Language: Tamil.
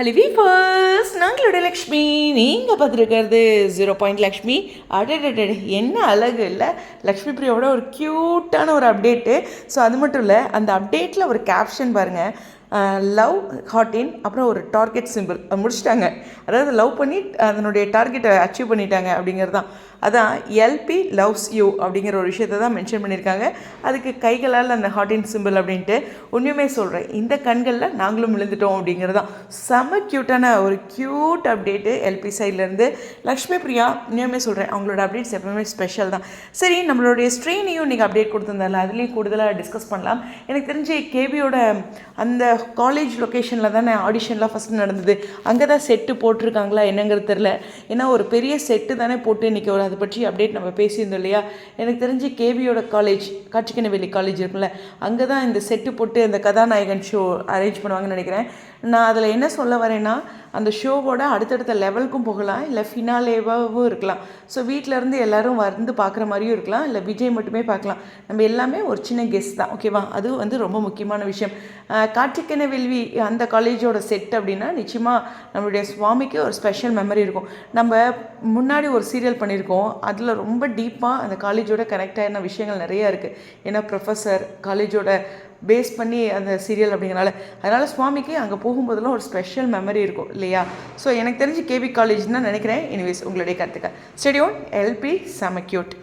ஹலோ வீஃபர்ஸ் நாங்களுடைய லக்ஷ்மி. நீங்கள் பார்த்துருக்கிறது ஜீரோ பாயிண்ட் லக்ஷ்மி. அடடடட என்ன அழகு இல்லை. லக்ஷ்மி பிரியோட ஒரு க்யூட்டான ஒரு அப்டேட்டு ஸோ அது மட்டும் இல்லை அந்த அப்டேட்டில் ஒரு கேப்ஷன் பாருங்கள் லவ் ஹாட்டின் அப்புறம் ஒரு டார்கெட் சிம்பிள். முடிச்சிட்டாங்க. அதாவது லவ் பண்ணி அதனுடைய டார்கெட்டை அச்சீவ் பண்ணிட்டாங்க அப்படிங்கிறது தான். அதான் எல்பி லவ்ஸ் யூ அப்படிங்கிற ஒரு விஷயத்தை தான் மென்ஷன் பண்ணியிருக்காங்க. அதுக்கு கைகளால் அந்த ஹாட்டின் சிம்பிள் அப்படின்ட்டு உண்மையுமே சொல்கிறேன் இந்த கண்களில் நாங்களும் விழுந்துட்டோம் அப்படிங்கிறது தான். செம க்யூட்டான ஒரு க்யூட் அப்டேட்டு எல்பி சைட்லேருந்து லக்ஷ்மி பிரியா உண்மையுமே சொல்கிறேன் அவங்களோட அப்டேட்ஸ் எப்பவுமே ஸ்பெஷல் தான். சரி நம்மளுடைய ஸ்ட்ரெயினையும் இன்றைக்கி அப்டேட் கொடுத்துருந்தால அதுலேயும் கூடுதலாக டிஸ்கஸ் பண்ணலாம். எனக்கு தெரிஞ்சு கேபியோட அந்த காலேஜ் லொக்கேஷனில் தானே ஆடிஷன்லாம் ஃபஸ்ட்டு நடந்தது. அங்கே தான் செட்டு போட்டிருக்காங்களா என்னங்கிறது தெரில ஏன்னா ஒரு பெரிய செட்டு தானே போட்டு இன்றைக்கி ஒரு அதை பற்றி அப்டேட் நம்ம பேசியிருந்தோம் இல்லையா? எனக்கு தெரிஞ்சு கேபியோட காலேஜ் காட்சிக்கனவேலி காலேஜ் இருக்குல்ல அங்கே தான் இந்த செட்டு போட்டு இந்த கதாநாயகன் ஷோ அரேஞ்ச் பண்ணுவாங்கன்னு நினைக்கிறேன். நான் அதில் என்ன சொல்ல வரேன்னா அந்த ஷோவோட அடுத்தடுத்த லெவலுக்கும் போகலாம் இல்லை ஃபினாலேவாகவும் இருக்கலாம். ஸோ வீட்டிலேருந்து எல்லோரும் வந்து பார்க்குற மாதிரியும் இருக்கலாம் இல்லை விஜய் மட்டுமே பார்க்கலாம் நம்ம எல்லாமே ஒரு சின்ன கெஸ்ட் தான் ஓகேவா அது வந்து ரொம்ப முக்கியமான விஷயம். கார்த்திகேன வெல்வி அந்த காலேஜோட செட் அப்படின்னா நிச்சயமாக நம்மளுடைய சுவாமிக்கு ஒரு ஸ்பெஷல் மெமரி இருக்கும். நம்ம முன்னாடி ஒரு சீரியல் பண்ணியிருக்கோம் அதில் ரொம்ப டீப்பாக அந்த காலேஜோட கனெக்ட் ஆகின விஷயங்கள் நிறையா இருக்குது ஏன்னா ப்ரொஃபஸர் காலேஜோட பேஸ் பண்ணி அந்த சீரியல் அப்படிங்கிறனால. அதனால் சுவாமிக்கு அங்கே போகும்போதெல்லாம் ஒரு ஸ்பெஷல் மெமரி இருக்கும் இல்லையா? ஸோ எனக்கு தெரிஞ்சு கேபி காலேஜ்னு நினைக்கிறேன். எனிவேஸ் உங்களுடைய கருத்துக்க ஸ்டெடியோன் எல்பி செம கியூட்